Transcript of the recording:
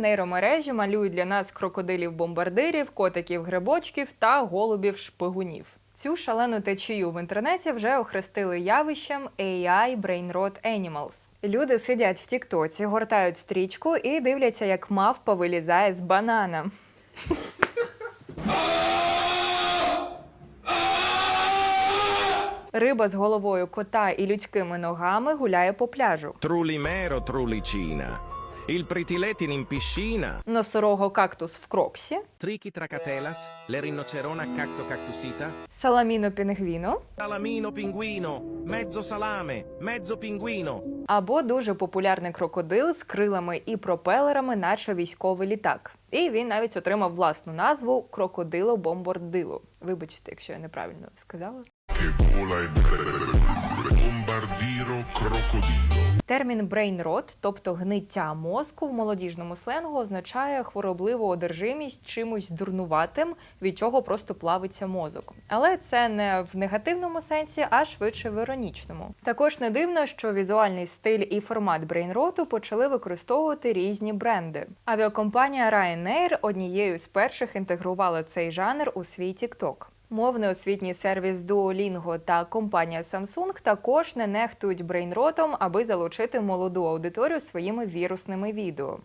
нейромережі малюють для нас крокодилів-бомбардирів, котиків-грибочків та голубів-шпигунів. Цю шалену течію в інтернеті вже охрестили явищем AI Brain Rot Animals. Люди сидять в Тіктоці, гортають стрічку і дивляться, як мавпа вилізає з банана. Риба з головою кота і людськими ногами гуляє по пляжу. Trulimero Trulicina. Il pritiletin in piscina. Носорого кактус в кроксі, Trichi tracatelas. Le rinocerona cacto cactusita. саламіно пінгвіно Salamino pinguino. Mezzo salame. Mezzo pinguino. або дуже популярний крокодил з крилами і пропелерами, наче військовий літак. І він навіть отримав власну назву крокодило бомбардило. Вибачте, якщо я неправильно сказала. che vola e bombardiro crocodilo. Термін rot, тобто гниття мозку в молодіжному сленгу, означає хворобливу одержимість чимось дурнуватим, від чого просто плавиться мозок. Але це не в негативному сенсі, а швидше в іронічному. Також не дивно, що візуальний стиль і формат брейнроту почали використовувати різні бренди. Авіакомпанія Ryanair однією з перших інтегрувала цей жанр у свій TikTok. Мовний освітній сервіс Duolingo та компанія Samsung також не нехтують брейнротом, аби залучити молоду аудиторію своїми вірусними відео.